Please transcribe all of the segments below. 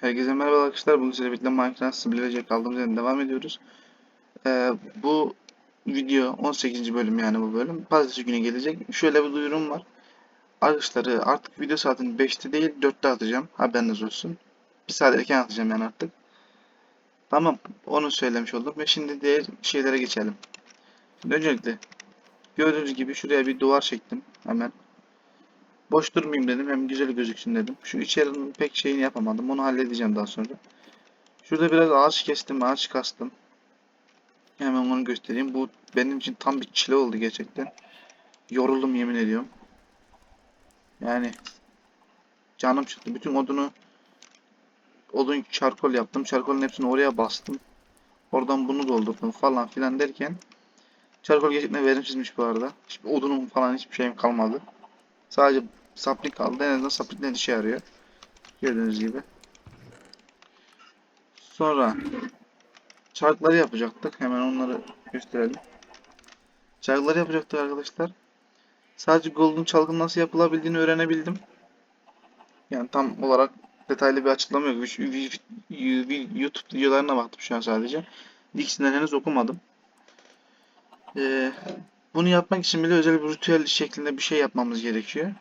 Herkese merhaba arkadaşlar. Bugün sizlerle birlikte Minecraft Simulator'a kaldığımız yerden devam ediyoruz. Ee, bu video 18. bölüm yani bu bölüm. Pazartesi günü gelecek. Şöyle bir duyurum var. Arkadaşlar artık video saatini 5'te değil 4'te atacağım. Haberiniz olsun. Bir saat erken atacağım yani artık. Tamam. Onu söylemiş oldum. Ve şimdi diğer şeylere geçelim. Şimdi öncelikle gördüğünüz gibi şuraya bir duvar çektim. Hemen. Boş durmayayım dedim. Hem güzel gözüksün dedim. Şu içerinin pek şeyini yapamadım. Onu halledeceğim daha sonra. Şurada biraz ağaç kestim. Ağaç kastım. Hemen onu göstereyim. Bu benim için tam bir çile oldu gerçekten. Yoruldum yemin ediyorum. Yani canım çıktı. Bütün odunu odun çarkol yaptım. Çarkolün hepsini oraya bastım. Oradan bunu doldurdum falan filan derken çarkol gerçekten verimsizmiş bu arada. Hiçbir odunum falan hiçbir şeyim kalmadı. Sadece saplik kaldı. En azından saplikten işe yarıyor. Gördüğünüz gibi. Sonra çarkları yapacaktık. Hemen onları gösterelim. Çarkları yapacaktık arkadaşlar. Sadece golden çalgın nasıl yapılabildiğini öğrenebildim. Yani tam olarak detaylı bir açıklama yok. YouTube videolarına baktım şu an sadece. İkisinden henüz okumadım. Ee, bunu yapmak için bile özel bir ritüel şeklinde bir şey yapmamız gerekiyor.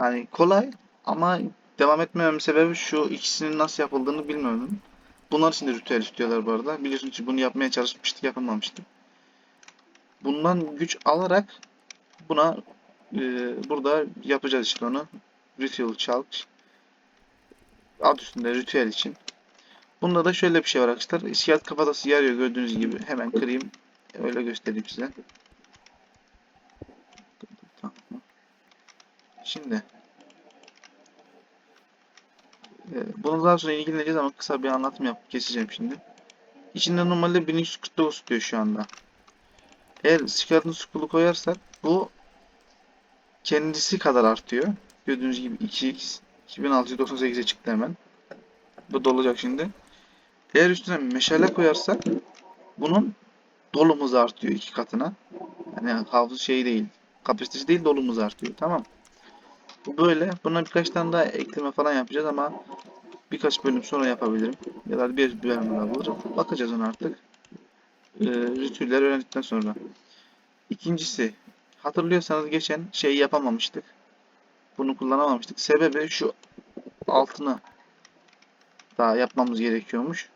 Yani kolay ama devam etmememin sebebi şu ikisinin nasıl yapıldığını bilmemem. Bunlar için de ritüel istiyorlar bu arada. Biliyorsunuz ki bunu yapmaya çalışmıştık yapamamıştık. Bundan güç alarak buna e, burada yapacağız işte onu. Ritual Chalk. Adı üstünde ritüel için. Bunda da şöyle bir şey var arkadaşlar. İskelet kafatası yarıyor gördüğünüz gibi. Hemen kırayım. Öyle göstereyim size. Şimdi e, bunu daha sonra ilgileneceğiz ama kısa bir anlatım yapıp geçeceğim şimdi. İçinde normalde 1349 tutuyor şu anda. Eğer Skeleton Skull'u koyarsak bu kendisi kadar artıyor. Gördüğünüz gibi 2x 2698'e çıktı hemen. Bu dolacak şimdi. Eğer üstüne meşale koyarsak bunun dolu hızı artıyor iki katına. Yani hafız şey değil. Kapasitesi değil dolu hızı artıyor. Tamam. Bu böyle. Buna birkaç tane daha ekleme falan yapacağız ama birkaç bölüm sonra yapabilirim. Ya da bir bölüm daha bulurum. Bakacağız ona artık. Ee, ritüeller öğrendikten sonra. İkincisi hatırlıyorsanız geçen şeyi yapamamıştık. Bunu kullanamamıştık. Sebebi şu altını daha yapmamız gerekiyormuş.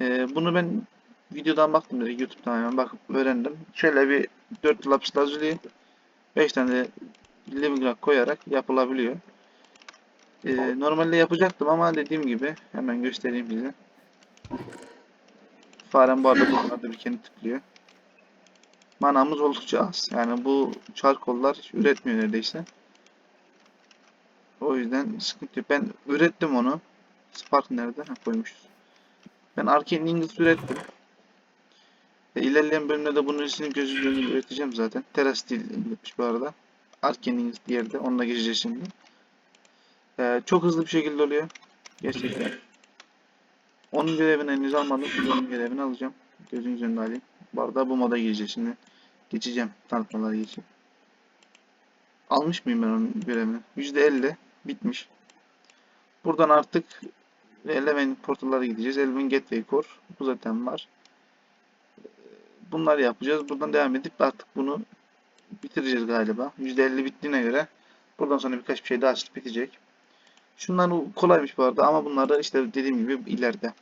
Ee, bunu ben videodan baktım direkt YouTube'dan hemen bakıp öğrendim. Şöyle bir 4 lapis lazuli 5 tane de living rock koyarak yapılabiliyor. Ee, normalde yapacaktım ama dediğim gibi hemen göstereyim size. Farem bu arada bunlarda bir kendi tıklıyor. Manamız oldukça az. Yani bu çarkollar hiç üretmiyor neredeyse. O yüzden sıkıntı. Ben ürettim onu. Spark nerede? Ha, koymuşuz. Ben Arcane ürettim. E, ilerleyen bölümlerde bunun üstünü gözü gözü üreteceğim zaten. Steel yapmış bu arada. Ingot bir yerde. Onunla gireceğiz şimdi. E, çok hızlı bir şekilde oluyor. Gerçekten. Onun görevini henüz almadım. Onun görevini alacağım. Gözünüzün önünde alayım. Bu arada bu moda gireceğiz şimdi. Geçeceğim. Tanıtmalara geçeyim. Almış mıyım ben onun görevini? %50 bitmiş. Buradan artık Eleven portallara gideceğiz. Eleven Gateway Core. Bu zaten var. Bunları yapacağız. Buradan devam edip artık bunu bitireceğiz galiba. %50 bittiğine göre buradan sonra birkaç bir şey daha açılıp bitecek. Şunlar kolaymış bu arada ama bunları işte dediğim gibi ileride.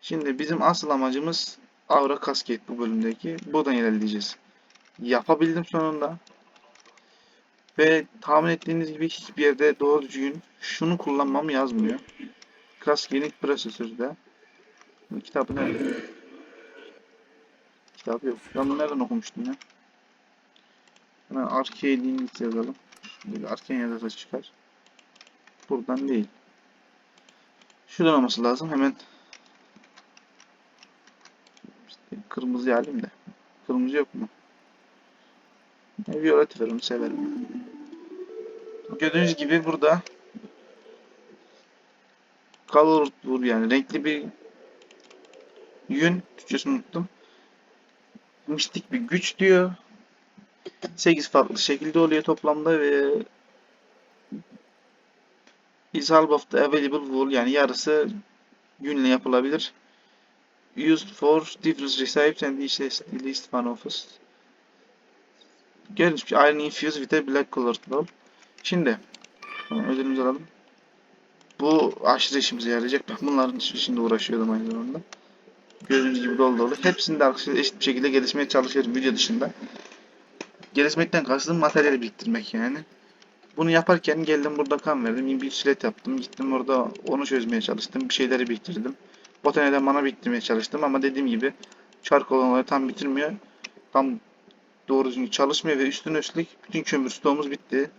Şimdi bizim asıl amacımız Aura Cascade bu bölümdeki. Buradan ilerleyeceğiz. Yapabildim sonunda. Ve tahmin ettiğiniz gibi hiçbir yerde doğru düzgün şunu kullanmam yazmıyor. Cascade'in prosesörü de. Bu kitabı nerede? Kitap yok. Ben bunu nereden okumuştum ya? Hemen Arcade'in yazalım. Böyle Arcane yazarsa çıkar. Buradan değil. Şuradan olması lazım. Hemen işte kırmızı alayım da. Kırmızı yok mu? E, Violet ver onu severim. Gördüğünüz gibi burada color bu yani renkli bir yün Türkçesini unuttum. Mistik bir güç diyor. 8 farklı şekilde oluyor toplamda ve is half of the available wool yani yarısı yünle yapılabilir. Used for different recipes and each least one of us. Bir iron infused with a black colored wool. Şimdi ödülümüzü alalım. Bu aşırı işimize yarayacak. Ben bunların şimdi uğraşıyordum aynı zamanda. Gördüğünüz gibi dolu dolu. Hepsini de eşit bir şekilde gelişmeye çalışıyorum video dışında. Gelişmekten kastım materyal biriktirmek yani. Bunu yaparken geldim burada kan verdim. Bir silet yaptım. Gittim orada onu çözmeye çalıştım. Bir şeyleri biriktirdim. Botaneden mana biriktirmeye çalıştım ama dediğim gibi çark olanları tam bitirmiyor. Tam doğru düzgün çalışmıyor ve üstüne üstlük bütün kömür stoğumuz bitti.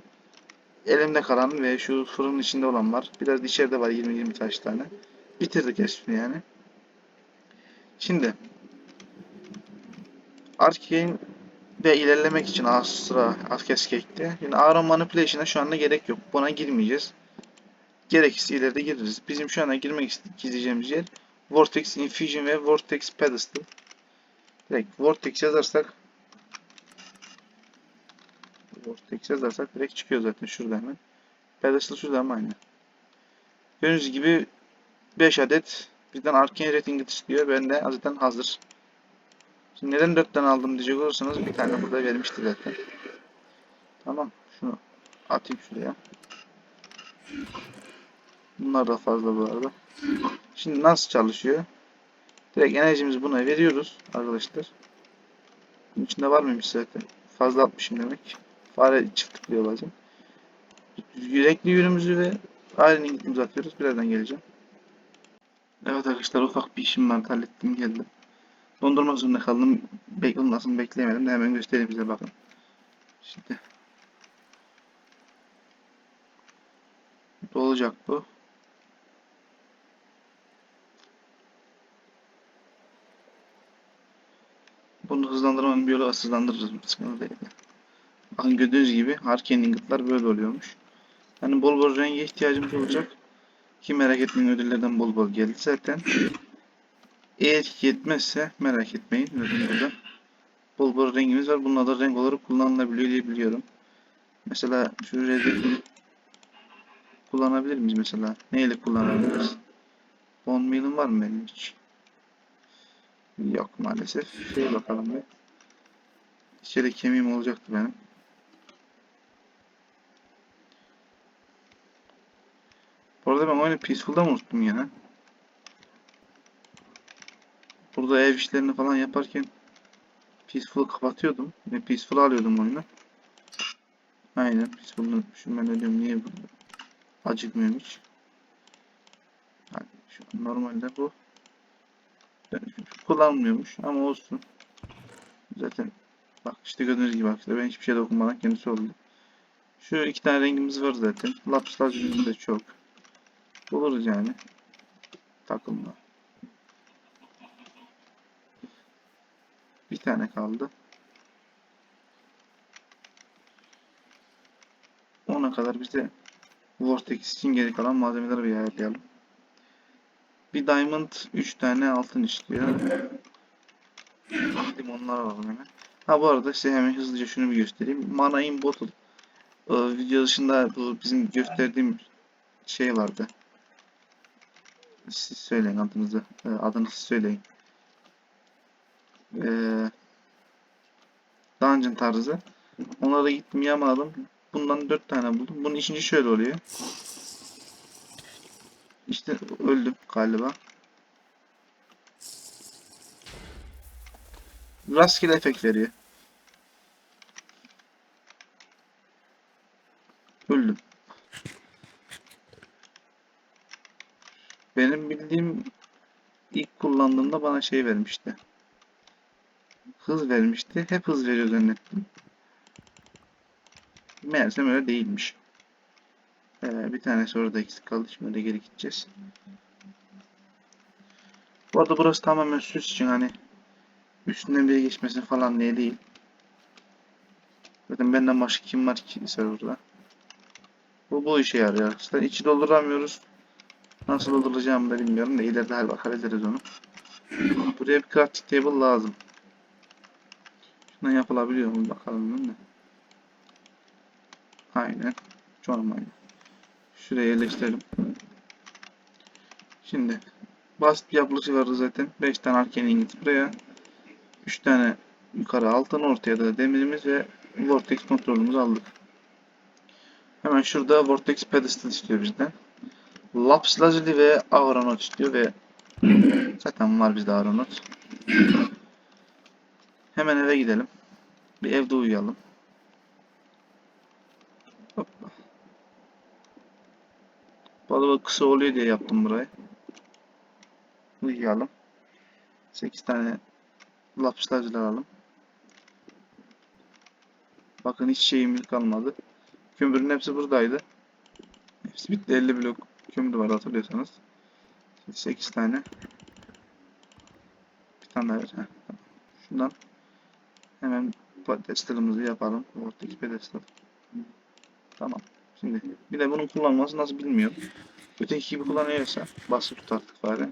Elimde kalan ve şu fırının içinde olan var. Biraz içeride var 20-20 taş tane. Bitirdik hepsini yani. Şimdi Arcane ve ilerlemek için Astra Cascade'de yani Aron Manipulation'a şu anda gerek yok. Buna girmeyeceğiz. Gerekirse ileride gireriz. Bizim şu anda girmek ist- gideceğimiz yer Vortex Infusion ve Vortex Pedestal. Direkt Vortex yazarsak Vortex yazarsak direkt çıkıyor zaten şurada hemen. Pedestal şurada ama aynı. Gördüğünüz gibi 5 adet bizden Arcane Rating istiyor. Ben de zaten hazır. Şimdi neden 4 tane aldım diyecek olursanız bir tane burada vermişti zaten. Tamam. Şunu atayım şuraya. Bunlar da fazla bu arada. Şimdi nasıl çalışıyor? Direkt enerjimizi buna veriyoruz arkadaşlar. Bunun içinde var mıymış zaten? Fazla atmışım demek. Fare çift tıklıyor bazen. Yürekli yönümüzü ve ailenin gittiğimizi atıyoruz. Birazdan geleceğim. Evet arkadaşlar ufak bir işim var. Hallettim geldim. Dondurmak zorunda kaldım. Bek bekleyemedim de hemen göstereyim size bakın. Şimdi dolacak bu. Bunu hızlandırmanın bir yolu hızlandırırız. Sıkıntı değil. Bakın gördüğünüz gibi Arcane Ingot'lar böyle oluyormuş. Yani bol bol renge ihtiyacımız olacak. Ki merak etmeyin ödüllerden bol bol geldi zaten. Eğer yetmezse merak etmeyin. Bakın burada bol rengimiz var. Bunlar da renk olarak kullanılabiliyor diye biliyorum. Mesela şu red'i kullanabilir miyiz mesela? Neyle kullanabiliriz? Bone meal'im var mı benim hiç? Yok maalesef. Şey bakalım bir. İçeri kemiğim olacaktı benim. Bu arada ben oyunu Peaceful'da mı unuttum yine? Burada ev işlerini falan yaparken Peaceful'u kapatıyordum. Ve Peaceful'u alıyordum oyunu. Aynen Peaceful'u şu ben ödüyorum niye bu acıkmıyorum hiç. Normalde bu kullanmıyormuş ama olsun. Zaten bak işte gördüğünüz gibi arkadaşlar ben hiçbir şey dokunmadan kendisi oldu. Şu iki tane rengimiz var zaten. Lapis lazuli de çok. Buluruz yani. Takılma. Tane kaldı. Ona kadar bize Vortex için geri kalan malzemeleri bir ayarlayalım. Bir diamond 3 tane altın istiyor. Limonlar alalım hemen. Ha bu arada size hemen hızlıca şunu bir göstereyim. Mana in bottle. Ee, video dışında bu bizim gösterdiğim şey vardı. Siz söyleyin adınızı. Ee, adını söyleyin. Ee, dungeon tarzı. Onlara gittim yağmaladım. Bundan 4 tane buldum. Bunun işinci şöyle oluyor. İşte öldüm galiba. Rastgele efekt veriyor. Öldüm. Benim bildiğim ilk kullandığımda bana şey vermişti. Hız vermişti. Hep hız veriyor zannettim. Meğersem öyle değilmiş. Ee, bir tanesi orada eksik kaldı. Şimdi de geri gideceğiz. Bu arada burası tamamen süs için hani üstünden biri geçmesin falan diye değil. Zaten benden başka kim var ki serverda. Bu bu işe yarıyor arkadaşlar. İçi dolduramıyoruz. Nasıl dolduracağımı da bilmiyorum da ileride hal hallederiz onu. Buraya bir crafting table lazım. Şundan yapılabiliyor mu bakalım değil mi? Aynen. Aynen. Şuraya yerleştirelim. Şimdi basit bir yapılışı vardı zaten. 5 tane arcane ingot buraya. 3 tane yukarı altın ortaya da demirimiz ve vortex kontrolümüzü aldık. Hemen şurada vortex pedestal istiyor bizden. Lapis lazuli ve aeronaut istiyor ve zaten var bizde aeronaut. Hemen eve gidelim. Bir evde uyuyalım. Hoppa. Balığı kısa oluyor diye yaptım burayı. Uyuyalım. 8 tane lapis lazuli alalım. Bakın hiç şeyimiz kalmadı. Kömürün hepsi buradaydı. Hepsi bitti. 50 blok kömür var hatırlıyorsanız. 8 tane. Bir tane daha. Şundan hemen pedestalımızı yapalım. Vortex pedestal. Tamam. Şimdi bir de bunun kullanması nasıl bilmiyorum. Öteki gibi kullanıyorsa basıp tut artık bari.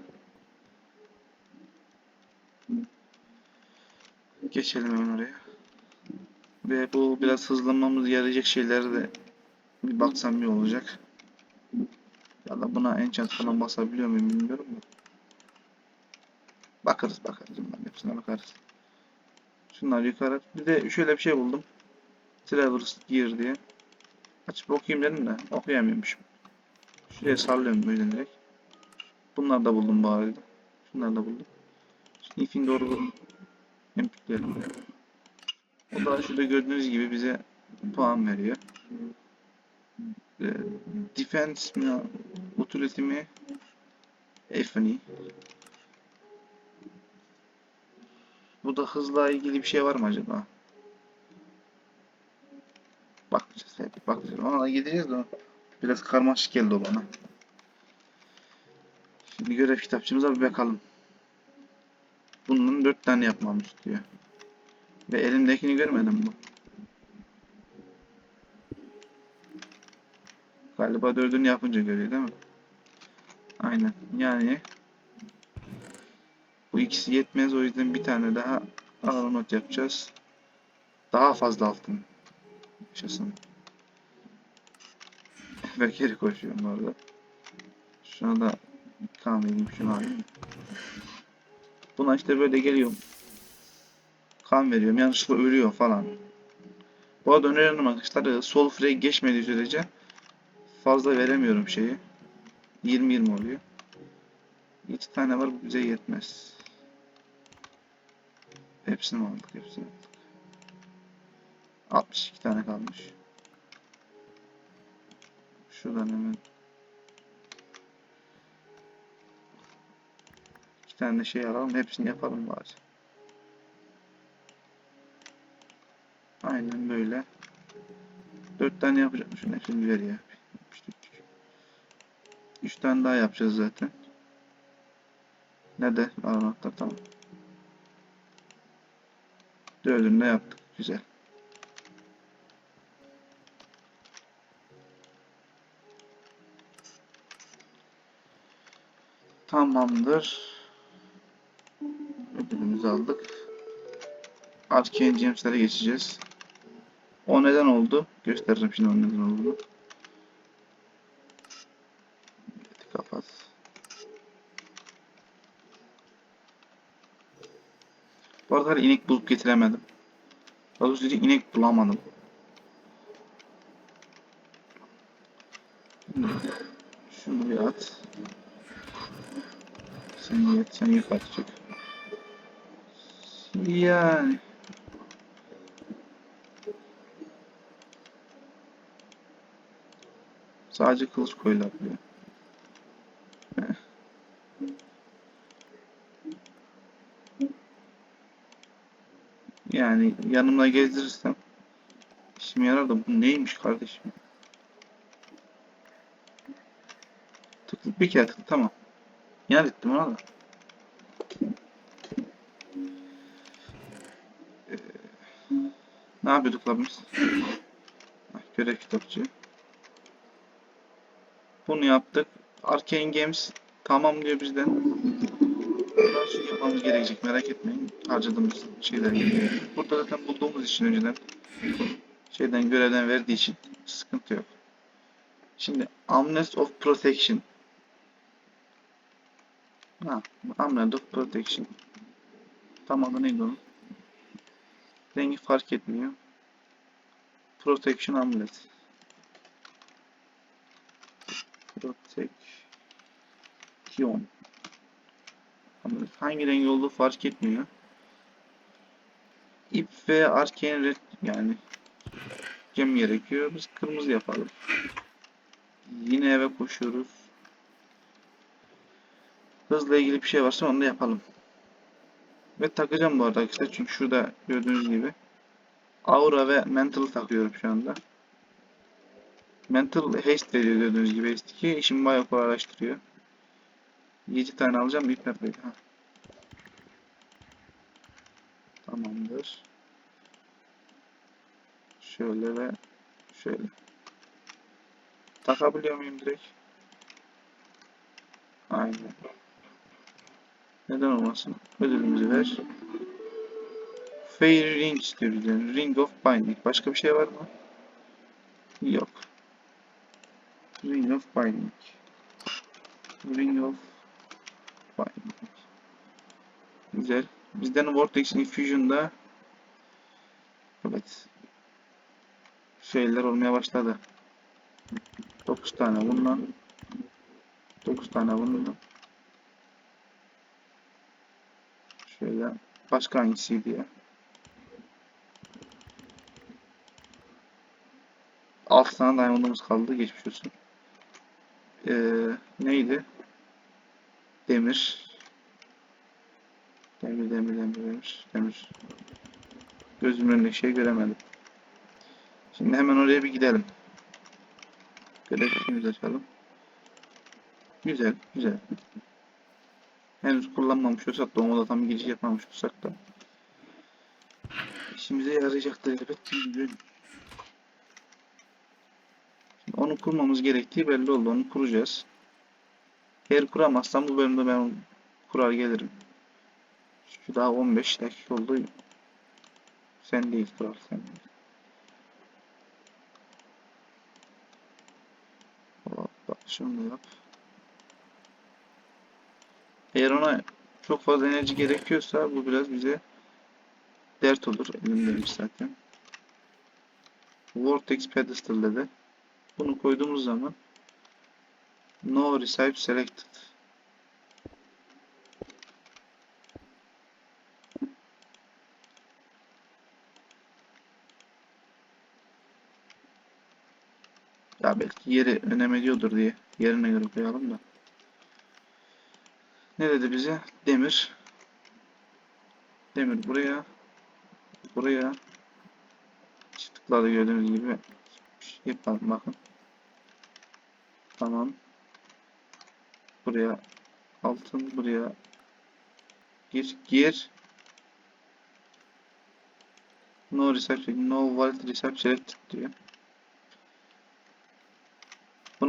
Geçelim hemen oraya. Ve bu biraz hızlanmamız yarayacak şeyleri de bir baksam iyi olacak. Ya da buna enchant falan basabiliyor muyum bilmiyorum da. Bakarız bakarız bunların hepsine bakarız. Şunlar yukarı. Bir de şöyle bir şey buldum. Traverse Gear diye. Açıp okuyayım dedim de okuyamıyormuşum. Şuraya sallıyorum böyle direkt. Bunları da buldum bu arada. Şunları da buldum. Sniffing doğru empikleyelim. O da şurada gördüğünüz gibi bize puan veriyor. Ee, defense mi, utility mi, Effany. Bu da hızla ilgili bir şey var mı acaba? Bakacağız hep bakacağız. Ona da gideceğiz de biraz karmaşık geldi o bana. Şimdi görev kitapçımıza bir bakalım. Bunun dört tane yapmamı istiyor. Ve elimdekini görmedim bu. Galiba dördünü yapınca görüyor değil mi? Aynen. Yani bu ikisi yetmez o yüzden bir tane daha not yapacağız. Daha fazla altın. Yaşasın. Ve geri koşuyorum bu arada. Şuna da kan vereyim şunu alayım. Buna işte böyle geliyorum. Kan veriyorum. Yanlışlıkla ölüyor falan. Bu arada öneriyorum arkadaşlar. Sol frey geçmediği sürece fazla veremiyorum şeyi. 20-20 oluyor. İki tane var bu bize yetmez. Hepsini aldık? Hepsini aldık. 62 tane kalmış. Şuradan hemen iki tane de şey alalım. Hepsini yapalım bari. Aynen böyle. Dört tane yapacakmışım. Hepsini ver ya. Üç tane daha yapacağız zaten. Ne de anahtar tamam. Dördünü de yaptık. Güzel. Tamamdır. Ödülümüzü aldık. Arcane Gems'lere geçeceğiz. O neden oldu? Gösteririm şimdi onun neden olduğunu. Kapat. Hala inek bulup getiremedim. Daha doğrusu inek bulamadım. Şunu bir at. Sen yet, sen yukarı çık. Yani. Sadece kılıç koyulabiliyor. Yanımda gezdirirsem işime yarar da bu neymiş kardeşim? Tıklı bir kere tıklı tamam. İnat ettim ona da. Ee, ne yapıyorduk lan biz? Ah, Görev kitapçı. Bunu yaptık. Arcane Games tamam diyor bizden. Daha sonra yapmamız gerekecek merak etmeyin. Harcadığımız şeyler geliyor. Burada zaten bulduğumuz için önceden şeyden görevden verdiği için sıkıntı yok. Şimdi Amnesty of Protection. Ha, Amnesty of Protection. Tam adı neydi onun? Rengi fark etmiyor. Protection Amulet. Protection. Amulet. Hangi rengi olduğu fark etmiyor. İp ve arcane red yani gem gerekiyor. Biz kırmızı yapalım. Yine eve koşuyoruz. Hızla ilgili bir şey varsa onu da yapalım. Ve takacağım bu arada arkadaşlar. Çünkü şurada gördüğünüz gibi Aura ve Mental takıyorum şu anda. Mental haste veriyor gördüğünüz gibi haste 2. İşimi bayağı kolaylaştırıyor. 7 tane alacağım. İlk neredeydi? Ha. Tamamdır. Şöyle ve şöyle. Takabiliyor muyum direkt? Aynen. Neden olmasın? Ödülümüzü ver. Fairy Ring bizden. Ring of Binding. Başka bir şey var mı? Yok. Ring of Binding. Ring of Binding. Güzel. Bizden Vortex Infusion'da Evet. Şeyler olmaya başladı. 9 tane bundan. 9 tane bundan. Şöyle başka hangisiydi ya? 6 tane diamond'ımız kaldı. Geçmiş olsun. Ee, neydi? Demir. Demir, demir, demir, demir, demir. Gözümün önünde şey göremedim. Şimdi hemen oraya bir gidelim. Görevimizi açalım. Güzel, güzel. Henüz kullanmamış olsak da ona tam giriş yapmamış olsak da işimize yarayacaktır elbet bir gün. Onu kurmamız gerektiği belli oldu. Onu kuracağız. Eğer kuramazsam bu bölümde ben kurar gelirim. Çünkü daha 15 dakika oldu. Sen değil kural sen değil. Bak şunu yap. Eğer ona çok fazla enerji gerekiyorsa bu biraz bize dert olur. Elimdeymiş zaten. Vortex Pedestal dedi. Bunu koyduğumuz zaman No Recipe Selected. Ya belki yeri önem ediyordur diye yerine göre koyalım da. Ne dedi bize? Demir. Demir buraya. Buraya. Çıtıklarda gördüğünüz gibi yapalım bakın. Tamam. Buraya altın buraya gir gir. No research, no research selected diyor.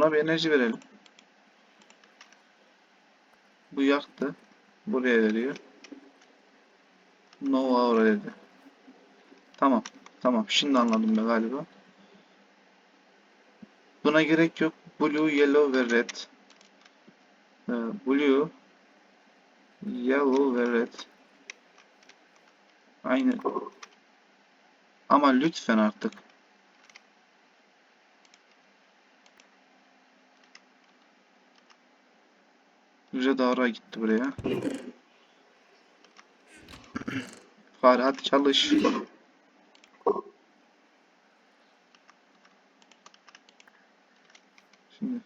Buna bir enerji verelim. Bu yaktı. Buraya veriyor. No aura dedi. Tamam. Tamam. Şimdi anladım ben galiba. Buna gerek yok. Blue, yellow ve red. Ee, blue, yellow ve red. Aynı. Ama lütfen artık. Red aura gitti buraya. Fare hadi çalış. Şimdi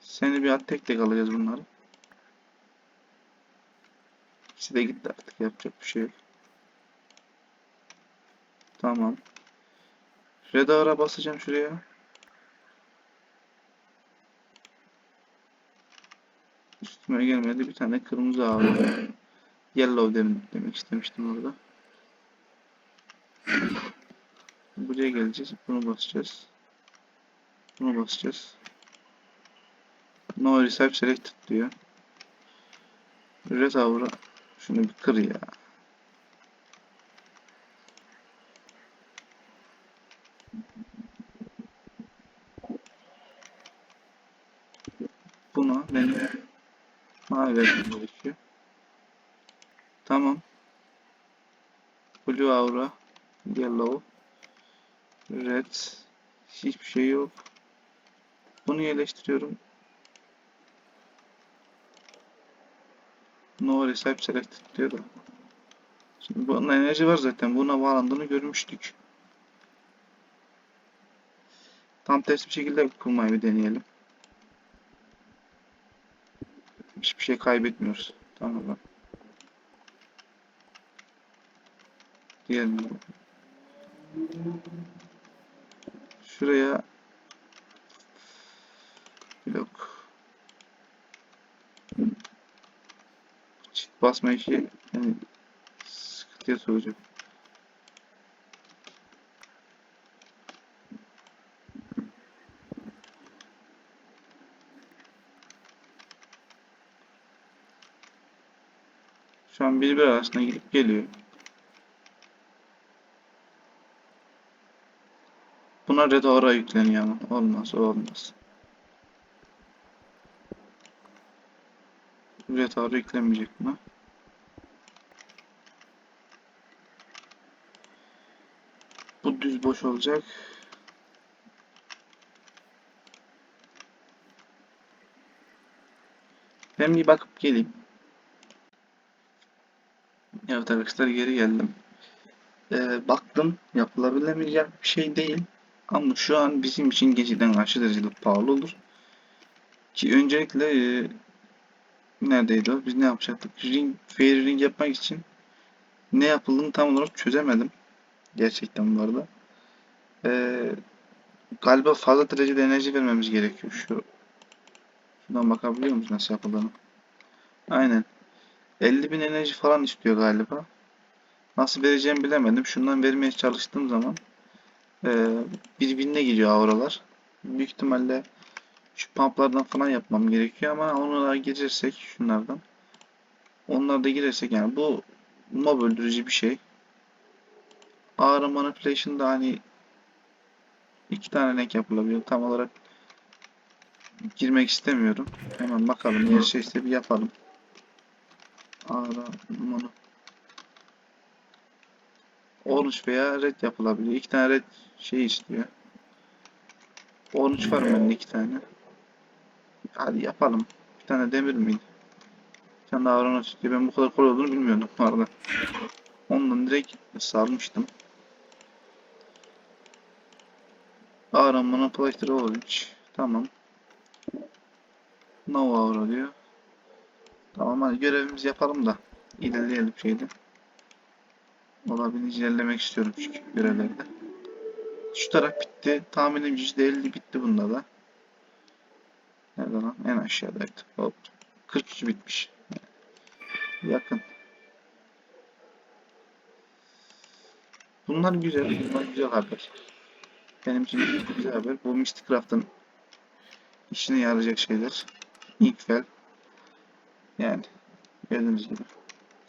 seni bir at tek tek alacağız bunları. İkisi de gitti artık yapacak bir şey yok. Tamam. Red aura basacağım şuraya. Üstüme gelmedi. Bir tane kırmızı aura. Yellow dem demek istemiştim orada. Buraya geleceğiz. Bunu basacağız. Bunu basacağız. No Reserve Selected diyor. Red Aura. Şunu bir kır ya. Mavi vermem gerekiyor. Tamam. Blue aura. Yellow. Red. Hiçbir şey yok. Bunu yerleştiriyorum. No recipe selected diyor da. Şimdi bunun enerji var zaten. Buna bağlandığını görmüştük. Tam ters bir şekilde kurmayı bir deneyelim. Hiçbir şey kaybetmiyoruz. Tamam. Diğerini Şuraya blok çift basma işi yani sıkıntıya sokacak. Birbiri arasında gidip geliyor. Buna red aura yükleniyor ama. Olmaz, olmaz. Red aura yüklenmeyecek buna. Bu düz boş olacak. Ben bir bakıp geleyim. Arkadaşlar geri geldim. Ee, baktım yapılabilemeyecek bir şey değil. Ama şu an bizim için geceden aşırı derecede pahalı olur. Ki öncelikle e, neredeydi o? Biz ne yapacaktık? Ring, fairy ring yapmak için ne yapıldığını tam olarak çözemedim. Gerçekten bu arada. Ee, galiba fazla derecede enerji vermemiz gerekiyor. Şu Şuradan bakabiliyor musunuz nasıl yapıldığını? Aynen. 50.000 enerji falan istiyor galiba. Nasıl vereceğimi bilemedim. Şundan vermeye çalıştığım zaman ee, birbirine gidiyor auralar. Büyük ihtimalle şu pumplardan falan yapmam gerekiyor ama onu da girersek şunlardan. Onlar da girersek yani bu mob öldürücü bir şey. Aura manipulation da hani iki tane renk yapılabiliyor. Tam olarak girmek istemiyorum. Hemen bakalım. Yer şeyse bir yapalım. Aura mono. Orange veya red yapılabiliyor. İki tane red şey istiyor. Orange var mı iki tane? Hadi yapalım. Bir tane demir miydi? Bir tane daha orange istiyor. Ben bu kadar kolay olduğunu bilmiyordum bu arada. Ondan direkt sarmıştım. Aramana Playster Orange. Tamam. Nova Aura diyor. Tamam hadi görevimizi yapalım da ilerleyelim şeyde. Olabildiğince ilerlemek istiyorum çünkü görevlerde. Şu taraf bitti. Tahminim %50 bitti bunda da. Nerede lan? En aşağıdaydı. Hop. 43 bitmiş. Yakın. Bunlar güzel. Bunlar güzel haber. Benim için güzel haber. Bu Mystic işine yarayacak şeyler. Inkfell. Yani gördüğünüz gibi.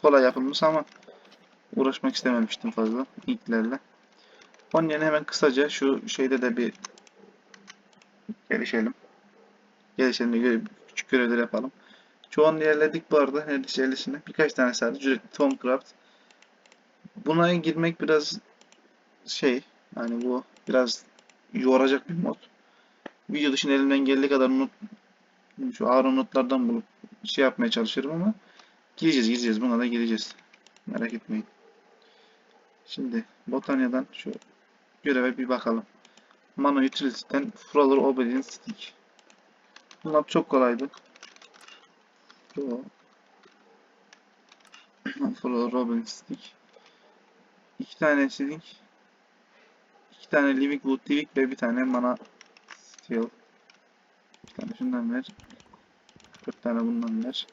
Kolay yapılmış ama uğraşmak istememiştim fazla inklerle. Onun yerine hemen kısaca şu şeyde de bir gelişelim. Gelişelim de küçük görevler yapalım. Çoğunu yerledik bu arada. Neredeyse 50'sini. Birkaç tane sadece. Ücretli Tomcraft. Buna girmek biraz şey yani bu biraz yoracak bir mod. Video dışında elimden geldiği kadar şu ağır notlardan bulup şey yapmaya çalışıyorum ama gireceğiz gireceğiz buna da gireceğiz. Merak etmeyin. Şimdi Botanya'dan şu göreve bir bakalım. Mana Utility'den Frawler Obedience Stick. Bunlar çok kolaydı. Yo. Frawler Obedience Stick. İki tane stick. iki tane Living Wood Living ve bir tane Mana Steel. Bir tane şundan ver. Dört tane bundan ver.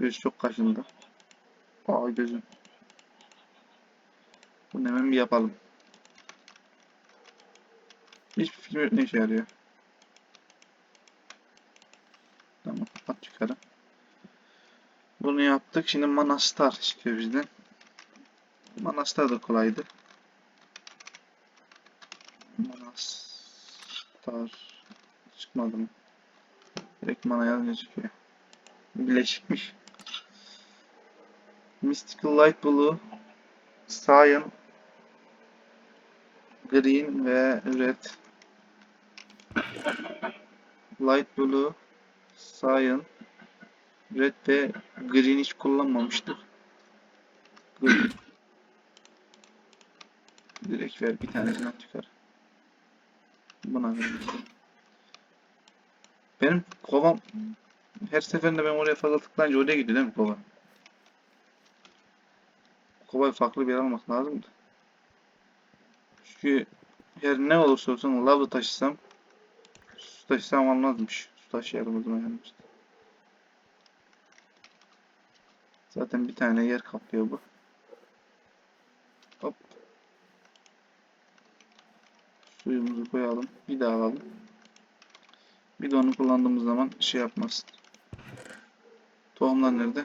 Göz çok kaşındı. Aa gözüm. Bunu hemen bir yapalım. Hiçbir fikrim ne işe yarıyor. Tamam at yukarı. Bunu yaptık. Şimdi Mana Star istiyor bizden. Mana Star da kolaydı. Mana Star çıkmadı mı? Direkt mana yazınca çıkıyor. Bileşikmiş. Mystical Light Blue, Cyan, Green ve Red. Light Blue, Cyan, Red ve Green hiç kullanmamıştık. Green. Direkt ver bir tanesinden çıkar. Buna ver. Benim kovam her seferinde ben oraya fazla tıklayınca oraya gidiyor değil mi kova? Kovayı farklı bir yer almak lazımdı. Çünkü her ne olursa olsun lavı taşısam su taşısam almazmış. Su taşıyarım o zaman. Zaten bir tane yer kaplıyor bu. Hop. Suyumuzu koyalım. Bir daha alalım. Bir de onu kullandığımız zaman şey yapmasın. Tohumlar nerede?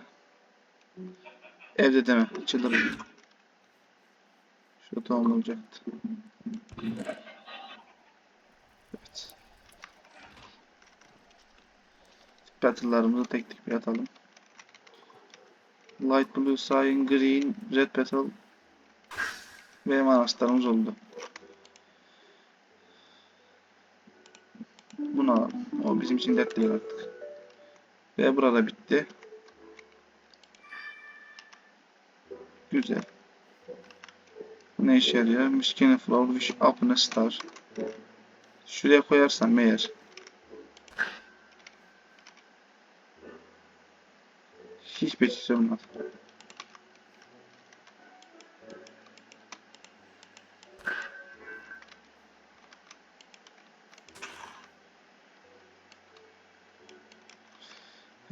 Evde deme. Çıldırın. Şu tohum olacaktı. Evet. Petal'larımızı tek tek bir atalım. Light Blue, Cyan, Green, Red Petal ve manastarımız oldu. Bunu alalım. O bizim için dert değil artık. Ve burada bitti. Güzel. Bu ne işe yarıyor? Miskine Flower Wish Upon a Star. Şuraya koyarsam eğer hiçbir şey olmaz.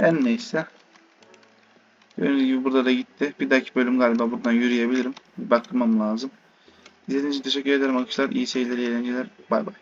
Her neyse. Gördüğünüz gibi burada da gitti. Bir dahaki bölüm galiba buradan yürüyebilirim. Bir bakmam lazım. İzlediğiniz için teşekkür ederim arkadaşlar. İyi seyirler, iyi eğlenceler. Bay bay.